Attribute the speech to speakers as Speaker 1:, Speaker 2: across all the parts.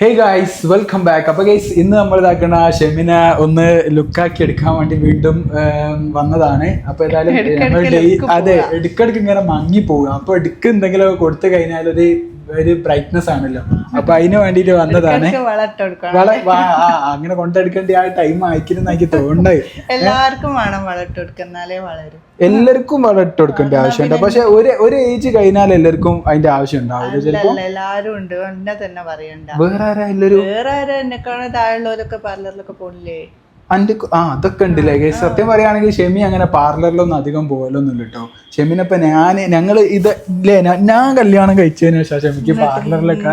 Speaker 1: ഹേ guys welcome back അപ്പോൾ guys ഇന്ന് നമ്മൾ ഇതാക്കണ ഷെമിന ഒന്ന് ലുക്കാക്കി എടുക്കാൻ വേണ്ടി വീണ്ടും വന്നതാണ്. അപ്പോൾ ഏതായാലും നമ്മൾ അതെ ഇടയ്ക്കിടയ്ക്ക് ഇങ്ങനെ മങ്ങി പോകും അപ്പൊ ഇടയ്ക്ക് എന്തെങ്കിലും കൊടുത്തു കഴിഞ്ഞാൽ ഒരു ഒരു ബ്രൈറ്റ്നെസ് ആണല്ലോ. അപ്പൊ അതിന് വേണ്ടിട്ട് വന്നതാണ്.
Speaker 2: വളട്ട്
Speaker 1: അങ്ങനെ കൊണ്ടെടുക്കേണ്ട ആ ടൈം ആയിക്കുന്ന എനിക്ക് തോന്നുന്നത്
Speaker 2: എല്ലാവർക്കും വേണം വളട്ട് വളരും.
Speaker 1: എല്ലാവർക്കും വള ഇട്ട് കൊടുക്കേണ്ട ആവശ്യമുണ്ട് പക്ഷെ ഒരു ഒരു ഏജ് കഴിഞ്ഞാൽ എല്ലാവർക്കും അതിന്റെ ആവശ്യം
Speaker 2: ഉണ്ടാവും എല്ലാരും ഉണ്ട്. എന്നെ തന്നെ പറയണ്ട.
Speaker 1: വേറെ ആരാ എല്ലാരും
Speaker 2: വേറെ ആരാ എന്നെക്കാണ് താഴെയുള്ളവരൊക്കെ പാർലറിലൊക്കെ പോണില്ലേ?
Speaker 1: അന്റെ ആ അതൊക്കെ ഉണ്ടല്ലേ guys. സത്യം പറയുകയാണെങ്കിൽ ഷെമി അങ്ങനെ പാർലറിലൊന്നും അധികം പോകലൊന്നുമില്ല കേട്ടോ ഷെമിനപ്പം ഞാൻ ഞങ്ങൾ ഇത് ഇല്ലേ ഞാൻ- കല്യാണം കഴിച്ചതിന് ശേഷം ഷെമിക്ക് പാർലറിലൊക്കെ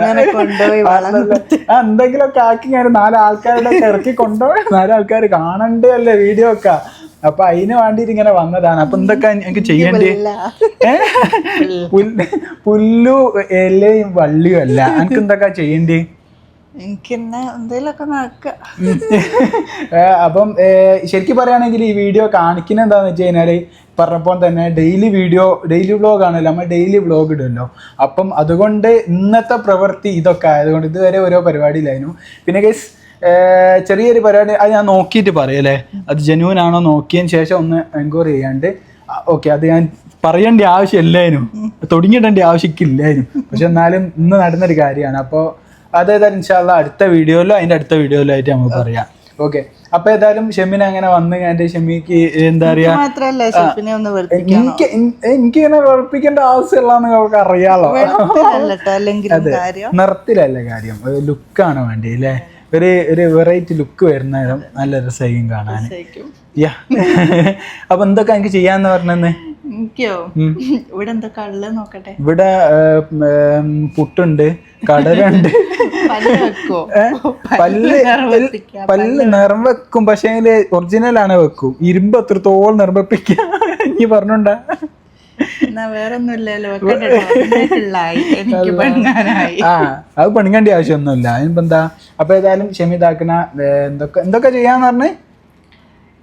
Speaker 1: എന്തെങ്കിലുമൊക്കെ ആക്കി ഞാൻ നാലാൾക്കാരുടെ ഇറക്കി കൊണ്ടുപോയി. നാലാൾക്കാർ കാണണ്ടേ അല്ലേ വീഡിയോ ഒക്കെ? അപ്പൊ അതിന് വേണ്ടിട്ട് ഇങ്ങനെ വന്നതാണ്. അപ്പൊ എന്തൊക്കെ എനിക്ക് ചെയ്യേണ്ടി? പുല്ലു എല്ലയും വള്ളിയും അല്ല. എനിക്ക് എന്തൊക്കെ ചെയ്യേണ്ടി?
Speaker 2: എനിക്കെന്നെ എന്തെങ്കിലുമൊക്കെ നടക്കുക
Speaker 1: അപ്പം ശരിക്കും പറയുകയാണെങ്കിൽ ഈ വീഡിയോ കാണിക്കുന്ന എന്താന്ന് വെച്ച് കഴിഞ്ഞാൽ പറഞ്ഞപ്പോൾ തന്നെ ഡെയിലി വീഡിയോ ഡെയിലി വ്ളോഗ് ആണല്ലോ നമ്മൾ ഡെയിലി വ്ലോഗ് ഇടുമല്ലോ അപ്പം അതുകൊണ്ട് ഇന്നത്തെ പ്രവൃത്തി ഇതൊക്കെ ആയതുകൊണ്ട് ഇതുവരെ ഓരോ പരിപാടിയിലായിരുന്നു. പിന്നെ ഗൈസ് ചെറിയൊരു പരിപാടി അത് ഞാൻ നോക്കിയിട്ട് പറയല്ലേ അത് ജനുവൻ ആണോ നോക്കിയതിന് ശേഷം ഒന്ന് എൻക്വയറി ചെയ്യാണ്ട് ഓക്കെ അത് ഞാൻ പറയേണ്ട ആവശ്യമില്ലായിരുന്നു. തുടങ്ങിയിടേണ്ട ആവശ്യമില്ലായിരുന്നു. പക്ഷെ എന്നാലും ഇന്ന് നടന്നൊരു കാര്യമാണ്. അപ്പോൾ അതേതായാലും ഇൻഷാല്ല അടുത്ത വീഡിയോയിലോ അതിന്റെ അടുത്ത വീഡിയോയിലോ ആയിട്ട് നമുക്ക് പറയാം. ഓക്കെ. അപ്പൊ ഏതായാലും ഷെമിന് അങ്ങനെ വന്ന് എന്റെ ഷെമിക്ക് എന്താ പറയാ എനിക്ക് എനിക്ക് ഇങ്ങനെ ഉറപ്പിക്കേണ്ട ആവശ്യമുള്ളതെന്ന് നമുക്ക് അറിയാലോ. നിറത്തിലല്ല കാര്യം. ലുക്കാണ് വേണ്ടി അല്ലേ? ഒരു ഒരു വെറൈറ്റി ലുക്ക് വരുന്ന നല്ല രസമായിരിക്കും കാണാൻ. യാ. അപ്പൊ എന്തൊക്കെ എനിക്ക് ചെയ്യാന്ന് പറഞ്ഞെന്ന്?
Speaker 2: ഇവിടെ എന്താ കള്ള് നോക്കട്ടെ?
Speaker 1: ഇവിടെ പുട്ടുണ്ട് കടലുണ്ട്.
Speaker 2: പല്ല്?
Speaker 1: പല്ല് നിറം വെക്കും പക്ഷെ അതിൽ ഒറിജിനൽ ആണ് വെക്കും. ഇരുമ്പ് എത്രത്തോളം നിർമ്മിപ്പിക്കുക നീ പറഞ്ഞോണ്ടാ?
Speaker 2: എന്നാ വേറൊന്നും ഇല്ലല്ലോ വെക്കട്ടെ ട്ടോ. എന്നിട്ടുള്ളായി. എനിക്ക്
Speaker 1: ആ അത് പണിക്കേണ്ട ആവശ്യമൊന്നുമില്ല. അതിനിപ്പോ എന്താ അപ്പൊ ഏതായാലും ക്ഷമിതാക്കണ എന്തൊക്കെ എന്തൊക്കെ ചെയ്യാന്ന് പറഞ്ഞ്?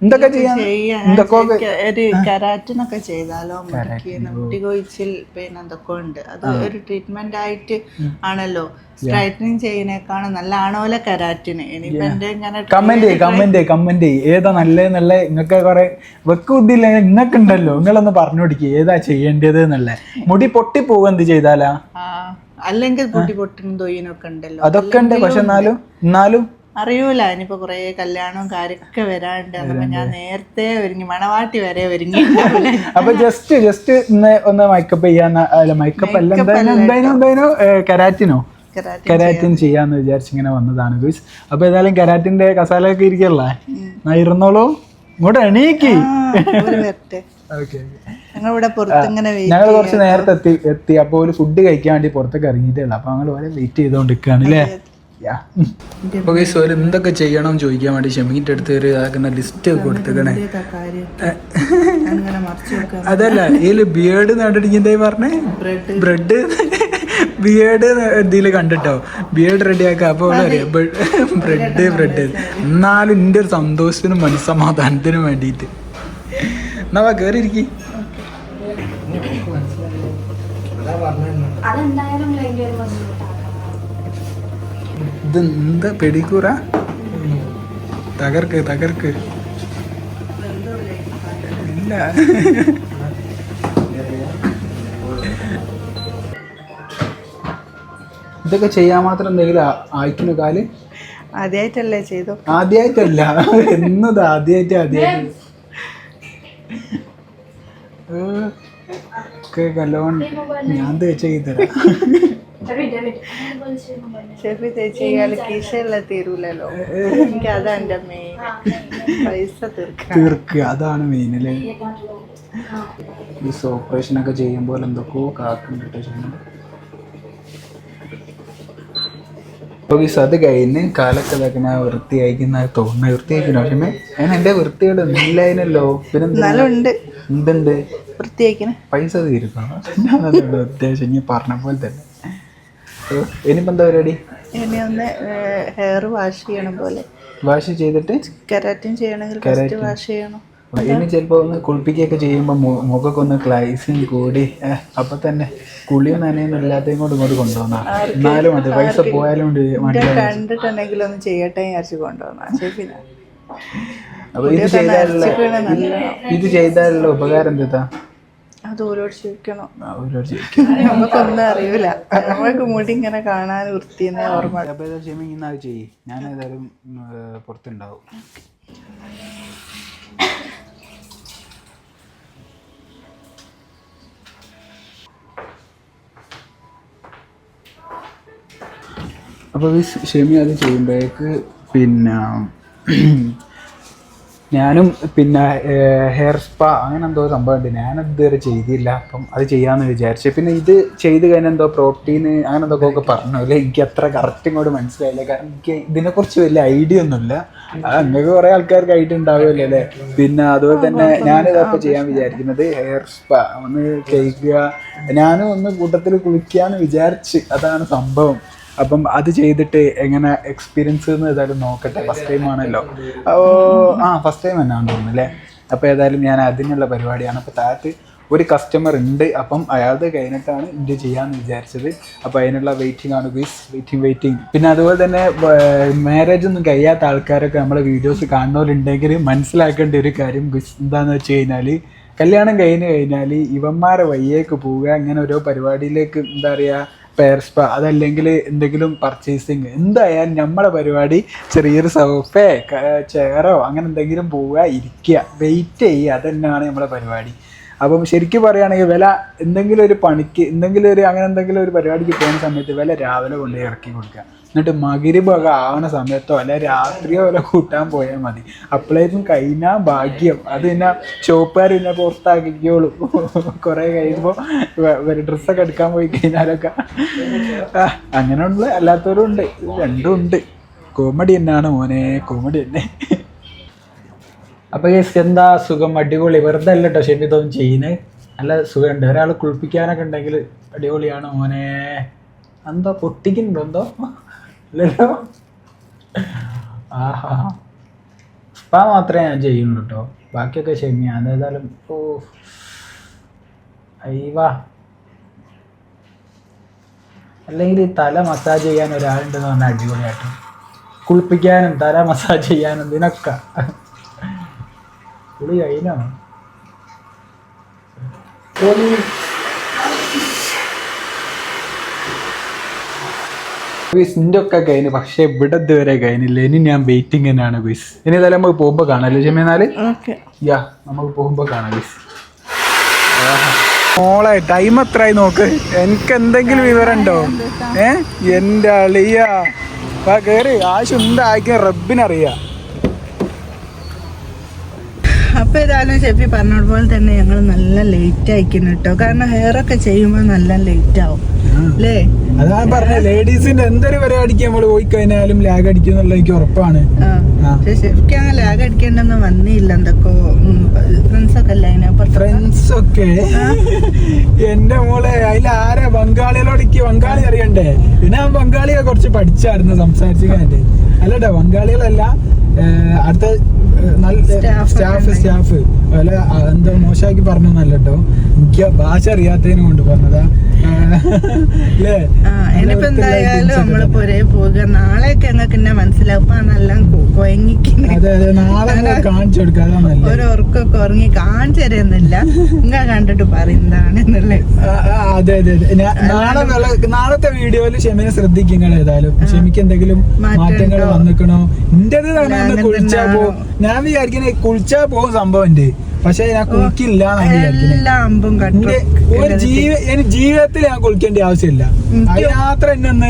Speaker 1: എന്തൊക്കെ ചെയ്യാൻ
Speaker 2: ചെയ്യാൻ
Speaker 1: എന്തൊക്കെ
Speaker 2: ശരിക്കും ഒരു കരാറ്റിനൊക്കെ ചെയ്താലോ? മുടിക്ക് മുടി കൊഴിച്ചിൽ പിന്നെ എന്തൊക്കെ ഉണ്ട്? അത് ഒരു ട്രീറ്റ്മെന്റ് ആയിട്ട് ആണല്ലോ? സ്ട്രൈറ്റനിങ് ചെയ്യുന്നേക്കാണ് നല്ല ആണോലെ കരാറ്റിന്? ഇനിയിപ്പോ എന്റെ ഇങ്ങനെ
Speaker 1: കമന്റ് ചെയ്യ് കമന്റ് ചെയ്യ് കമന്റ് ചെയ്യ്. ഏതാ നല്ല നല്ല? നിങ്ങൾക്ക് കുറെ വെക്ക് ബുദ്ധിയില്ല നിങ്ങൾക്ക് ഉണ്ടല്ലോ. നിങ്ങളൊന്ന് പറഞ്ഞു കൊടുക്കുക ഏതാ ചെയ്യേണ്ടത് എന്നല്ലേ. മുടി പൊട്ടി പോകും എന്ത് ചെയ്താലാ?
Speaker 2: അല്ലെങ്കിൽ പൊട്ടി പൊട്ടിനും തൊയ്യനൊക്കെ ഉണ്ടല്ലോ.
Speaker 1: അതൊക്കെ ഉണ്ട്. പക്ഷെ എന്നാലും എന്നാലും
Speaker 2: അറിയൂല. ഇനിയിപ്പോ കുറേ കല്യാണവും കാര്യമൊക്കെ വരാണ്ട് അപ്പൊ ഞാൻ നേരത്തെ ഒരുങ്ങി മണവാട്ടി വരെ ഒരുങ്ങി.
Speaker 1: അപ്പൊ ജസ്റ്റ് ജസ്റ്റ് ഒന്ന് ഒന്ന് മേക്കപ്പ് ചെയ്യാന്ന് അല്ല മേക്കപ്പ് അല്ല എന്തായാലും എന്തായാലും എന്തായാലും കരാറ്റിനോ?
Speaker 2: കരാറ്റി
Speaker 1: കരാറ്റിൻ ചെയ്യാന്ന് വിചാരിച്ചിങ്ങനെ വന്നതാണ് ഗുയ്സ് അപ്പൊ ഏതായാലും കരാറ്റിന്റെ കസാലൊക്കെ ഇരിക്കല്ലേ? ഞാൻ ഇരുന്നോളൂ. ഇങ്ങോട്ട് എണീക്കി.
Speaker 2: ഞങ്ങൾ
Speaker 1: കുറച്ച് നേരത്തെ എത്തി എത്തി. അപ്പോൾ ഒരു ഫുഡ് കഴിക്കാൻ വേണ്ടി പുറത്തേക്ക് ഇറങ്ങിയിട്ടേ ഉള്ളൂ. അപ്പൊ ഞങ്ങൾ വളരെ വെയിറ്റ് ചെയ്തോണ്ടിരിക്കുകയാണ് അല്ലേ അപ്പൊ ഗൈസ് ഒരു എന്തൊക്കെ ചെയ്യണം ചോദിക്കാൻ വേണ്ടി ഷമീന്റെ അടുത്ത് ഒരു ആക്കുന്ന ലിസ്റ്റ് കൊടുത്തേക്കണേ.
Speaker 2: വെക്കാം.
Speaker 1: അതല്ല ഇതിൽ ബിയേഡ് എന്തായി പറഞ്ഞേ?
Speaker 2: ബ്രെഡ്
Speaker 1: ബിയേഡ് ഇതിൽ കണ്ടിട്ടോ? ബിയേഡ് റെഡിയാക്കുക അപ്പോൾ അപ്പൊ ബ്രെഡ് ബ്രെഡ് എന്നാലും എന്റെ ഒരു സന്തോഷത്തിനും മനസ്സമാധാനത്തിനും വേണ്ടിയിട്ട് എന്നാ വാ കയറി ഇരിക്കി
Speaker 3: അതെന്തായാലും
Speaker 1: ഇത് എന്താ പെടിക്കൂറ? തകർക്ക് തകർക്ക്. ഇല്ല. ഇതൊക്കെ ചെയ്യാൻ മാത്രം എന്തെങ്കിലും ആയിക്കുന്ന കാൽ?
Speaker 2: ആദ്യമായിട്ടല്ലേ ചെയ്തു?
Speaker 1: ആദ്യമായിട്ടല്ല എന്നത് ആദ്യമായിട്ട് ആദ്യമായിട്ട് ഒക്കെ കല്ലോണ്ട് ഞാൻ തേച്ചു ചെയ്ത് തരാം.
Speaker 2: ഷെഫി തേച്ച് ചെയ്യാൻ తీరులలో തീരൂലല്ലോ. എനിക്ക് അതാ എന്റെ മെയിൻ പൈസ തീർക്കാൻ
Speaker 1: തീർക്കുക അതാണ് മെയിൻ അല്ലേ? ഈ ഓപ്പറേഷൻ ഒക്കെ ചെയ്യുമ്പോൾ എന്തൊക്കെയോ കാക്കുന്നുണ്ട് ചെയ്യുന്നത്. അപ്പോൾ ഈ അത് കഴിഞ്ഞ് കാലൊക്കെ ഇതാക്കുന്ന വൃത്തിയായിക്കുന്ന തോന്നുന്ന വൃത്തിയായിക്കണോ പക്ഷേ ഞാൻ എന്റെ വൃത്തിയോട് ഇല്ലായിരുന്നല്ലോ പിന്നെ
Speaker 2: ഉണ്ട്.
Speaker 1: എന്തുണ്ട്? പൈസ തീരുന്നു അത്യാവശ്യം ഇനി പറഞ്ഞ പോലെ തന്നെ. ഓ, ഇനിയിപ്പോ എന്താ പരിപാടി?
Speaker 2: ഇനി ഒന്ന് ഹെയർ വാഷ് ചെയ്യണം പോലെ.
Speaker 1: വാഷ് ചെയ്തിട്ട്?
Speaker 2: കെരാറ്റിൻ ചെയ്യണമെങ്കിൽ ഫസ്റ്റ് വാഷ് ചെയ്യണം.
Speaker 1: ഇനി ചിലപ്പോ ഒന്ന് കുളിപ്പിക്കുകയൊക്കെ ചെയ്യുമ്പോ മു- മുഖമൊക്കെ ഒന്ന് ക്ലൈസിങ് കൂടി അപ്പൊ തന്നെ കുളിയും നനയൊന്നും ഇല്ലാത്തതും കൊണ്ട് ഇങ്ങോട്ട് കൊണ്ടുവന്നാ എന്നാലും അത് പൈസ പോയാലും
Speaker 2: കണ്ടിട്ടുണ്ടെങ്കിൽ ഒന്ന് ചെയ്യട്ടെ വിചാരിച്ചു കൊണ്ടുവന്നാ. ഷെഫിനെ
Speaker 1: അപ്പൊ ഇത് ചെയ്താലുള്ള ഇത് ചെയ്താലുള്ള ഉപകാരം എന്താ?
Speaker 2: അത് ഓരോട് ചോദിക്കണം.
Speaker 1: അവരോട് ചോദിക്കും
Speaker 2: നമുക്കൊന്നും അറിയൂല. നമ്മൾക്ക് മുടി ഇങ്ങനെ കാണാൻ വൃത്തിയെന്നേ ഓർമ്മ.
Speaker 1: ഏതാ ചെയ്യ്. ഞാൻ ഏതായാലും പുറത്തുണ്ടാവും. അപ്പോൾ ഷെമി അത് ചെയ്യുമ്പോഴേക്ക് പിന്നെ ഞാനും പിന്നെ ഹെയർ സ്പാ അങ്ങനെ എന്തോ സംഭവം ഉണ്ട്. ഞാനത് ഇതുവരെ ചെയ്തില്ല. അപ്പം അത് ചെയ്യാമെന്ന് വിചാരിച്ചു. പിന്നെ ഇത് ചെയ്ത് കഴിഞ്ഞാൽ എന്തോ പ്രോട്ടീൻ അങ്ങനെ എന്തൊക്കെ ഒക്കെ പറഞ്ഞു. അല്ലേ? എനിക്ക് അത്ര കറക്റ്റ് ഇങ്ങോട്ട് മനസ്സിലായില്ല. കാരണം എനിക്ക് ഇതിനെക്കുറിച്ച് വലിയ ഐഡിയ ഒന്നുമില്ല. അങ്ങനെ കുറേ ആൾക്കാർക്ക് ഐഡിയ ഉണ്ടാവുമല്ലോ അല്ലേ? പിന്നെ അതുപോലെ തന്നെ ഞാനിതപ്പോൾ ചെയ്യാൻ വിചാരിക്കുന്നത് ഹെയർ സ്പാ ഒന്ന് ചെയ്യുക ഞാനും ഒന്ന് കൂട്ടത്തിൽ കുളിക്കാമെന്ന് വിചാരിച്ച്. അതാണ് സംഭവം. അപ്പം അത് ചെയ്തിട്ട് എങ്ങനെ എക്സ്പീരിയൻസ് എന്ന് ഏതായാലും നോക്കട്ടെ. ഫസ്റ്റ് ടൈം ആണല്ലോ. ഓ ആ ഫസ്റ്റ് ടൈം തന്നെയാണ് തോന്നുന്നു അല്ലേ? അപ്പോൾ ഏതായാലും ഞാൻ അതിനുള്ള പരിപാടിയാണ്. അപ്പോൾ താഴത്ത് ഒരു കസ്റ്റമർ ഉണ്ട്. അപ്പം അയാളുടെ കഴിഞ്ഞിട്ടാണ് ഇന്ത്യ ചെയ്യാമെന്ന് വിചാരിച്ചത്. അപ്പോൾ അതിനുള്ള വെയിറ്റിംഗ് ആണ് വീസ് വെയിറ്റിംഗ് വെയിറ്റിംഗ് പിന്നെ അതുപോലെ തന്നെ മാരേജ് ഒന്നും കഴിയാത്ത ആൾക്കാരൊക്കെ നമ്മളെ വീഡിയോസ് കാണുന്നവരുണ്ടെങ്കിൽ മനസ്സിലാക്കേണ്ട ഒരു കാര്യം വിസ് എന്താണെന്ന് വെച്ച് കഴിഞ്ഞാൽ കല്യാണം കഴിഞ്ഞ് കഴിഞ്ഞാൽ ഇവന്മാരെ വയ്യേക്ക് പോവുക. ഇങ്ങനെ ഓരോ പരിപാടിയിലേക്ക് എന്താ പറയുക പെയർ സ്പാ അതല്ലെങ്കിൽ എന്തെങ്കിലും പർച്ചേസിങ് എന്തായാലും നമ്മുടെ പരിപാടി ചെറിയൊരു സോഫേ ചെയറോ അങ്ങനെ എന്തെങ്കിലും പോവുക ഇരിക്കുക. വെയിറ്റ് ചെയ്യുക. അതന്നെയാണ് നമ്മുടെ പരിപാടി. അപ്പം ശരിക്കും പറയുകയാണെങ്കിൽ വില എന്തെങ്കിലും ഒരു പണിക്ക് എന്തെങ്കിലും ഒരു അങ്ങനെ എന്തെങ്കിലും ഒരു പരിപാടിക്ക് പോകുന്ന സമയത്ത് വില രാവിലെ കൊണ്ടുപോയി ഇറക്കി കൊടുക്കുക. എന്നിട്ട് മകിരിബൊക്കെ ആവണ സമയത്തോ അല്ലെ രാത്രിയോ വരെ കൂട്ടാൻ പോയാൽ മതി. അപ്പോഴേക്കും കഴിഞ്ഞാൽ ഭാഗ്യം. അത് പിന്നെ ഷോപ്പുകാർ പിന്നെ പുറത്താക്കിക്കോളൂ. കുറേ കഴിയുമ്പോൾ ഡ്രസ്സൊക്കെ എടുക്കാൻ പോയി കഴിഞ്ഞാലൊക്കെ. അങ്ങനെയുള്ള അല്ലാത്തവരും ഉണ്ട്. രണ്ടും ഉണ്ട്. കോമഡി തന്നെയാണ് മോനെ കോമഡി തന്നെ. അപ്പൊ ഗൈസ് എന്താ സുഖം? അടിപൊളി. വെറുതെ അല്ല കേട്ടോ ഷെമി തോന്നും ചെയ്യുന്നത് നല്ല സുഖമുണ്ട്. ഒരാൾ കുളിപ്പിക്കാനൊക്കെ ഉണ്ടെങ്കിൽ അടിപൊളിയാണ് മോനെ. എന്തോ പൊട്ടിക്കുന്നുണ്ടോ എന്തോ? ഇല്ലല്ലോ. ആഹാ. സ്പാ മാത്രമേ ഞാൻ ചെയ്യുള്ളൂ കേട്ടോ ബാക്കിയൊക്കെ ഷെമിയാണ് ഏതായാലും ഓ. അയ്യവാ. അല്ലെങ്കിൽ തല മസാജ് ചെയ്യാൻ ഒരാളുണ്ടെന്ന് പറഞ്ഞാൽ അടിപൊളിയായിട്ട് കുളിപ്പിക്കാനും തല മസാജ് ചെയ്യാനും ഇതിനൊക്കെ. കുളി കഴിഞ്ഞോ? ബിസിന്റെ ഒക്കെ കഴിഞ്ഞു പക്ഷെ ഇവിടെ ഇതുവരെ കഴിഞ്ഞില്ല. ഇനി ഞാൻ വെയിറ്റിംഗ് തന്നെയാണ് ബിസ് ഇനി ഏതായാലും നമുക്ക് പോകുമ്പോ കാണാല്ലേ
Speaker 2: ചെമ്മേന്നാൽ
Speaker 1: യാ നമുക്ക് പോകുമ്പോ കാണാം ബിസ് മോളെ ടൈം എത്രയായി നോക്ക്. എനിക്ക് എന്തെങ്കിലും വിവരം ഉണ്ടോ ഏ? എന്റെ അളിയ. വാ കേറി. ആവശ്യം ഉണ്ടാക്കിയ റബ്ബിനറിയാം.
Speaker 2: അപ്പൊ ഏതായാലും ഷെഫി പറഞ്ഞ പോലെ തന്നെ ഞങ്ങൾ നല്ല ലേറ്റ് ആയിക്കുന്നു കേട്ടോ. കാരണം ഹെയർ ഒക്കെ ചെയ്യുമ്പോൾ നല്ല ലേറ്റ് ആവും. അല്ലേ?
Speaker 1: അതാ പറഞ്ഞ ലേഡീസിന്റെ എന്തൊരു പരിപാടിക്ക് നമ്മൾ പോയി കഴിഞ്ഞാലും ലാഗ് അടിക്കും എന്നുള്ള എനിക്ക് ഉറപ്പാണ്.
Speaker 2: ശരിക്കും അങ്ങനെ ലാഗ് അടിക്കേണ്ടെന്ന് വന്നില്ല. എന്തൊക്കെ ഫ്രണ്ട്സ് ഒക്കെ അല്ലേ
Speaker 1: ഫ്രണ്ട്സ് ഒക്കെ? എന്റെ മോളെ അതിൽ ആരാ ബംഗാളികളോടക്ക് ബംഗാളി അറിയണ്ടേ? പിന്നെ ഞാൻ ബംഗാളിയെ കുറച്ച് പഠിച്ചായിരുന്നു സംസാരിച്ചു കഴിഞ്ഞിട്ട്. അല്ലട്ടോ ബംഗാളികളല്ല അടുത്ത സ്റ്റാഫ് സ്റ്റാഫ് അല്ല എന്താ മോശമാക്കി പറഞ്ഞൊന്നല്ല കേട്ടോ. എനിക്ക് ഭാഷ അറിയാത്തതിനെ കൊണ്ട് പറഞ്ഞതാ.
Speaker 2: ഇനിയിപ്പോ എന്തായാലും നമ്മൾ പുരേ പോവുക നാളെയൊക്കെ ഞങ്ങൾക്ക് എന്നെ മനസ്സിലാവും. ഇപ്പൊ നല്ല കൊയങ്ങിക്കുന്നു
Speaker 1: അതെ അതെ നാളെ ഒന്ന് കാണിച്ചു കൊടുക്കാം അതാ നല്ലത്
Speaker 2: ഒരു ഉറക്കൊക്കെ ഉറങ്ങി കാണിച്ചു തരുന്നില്ല. ഇങ്ങ കണ്ടിട്ട്
Speaker 1: പറയുന്നതാണ് അതെ അതെ നാളെ നാളത്തെ വീഡിയോയിൽ ഷെമിനെ ശ്രദ്ധിക്കും നിങ്ങൾ ഏതായാലും ഷെമിക്ക് എന്തെങ്കിലും മാറ്റങ്ങൾ വന്നിക്കണോ? എന്റേത് തന്നെ കുളിച്ചാ പോ. ഞാൻ വിചാരിക്കണേ കുളിച്ചാ പോകും സംഭവം ഉണ്ട്. പക്ഷെ ഞാൻ കുളിക്കില്ല ഒരു ജീവ എനിക്ക് ജീവിതത്തിൽ ഞാൻ കുളിക്കേണ്ട ആവശ്യമില്ല. മാത്രം എന്നെ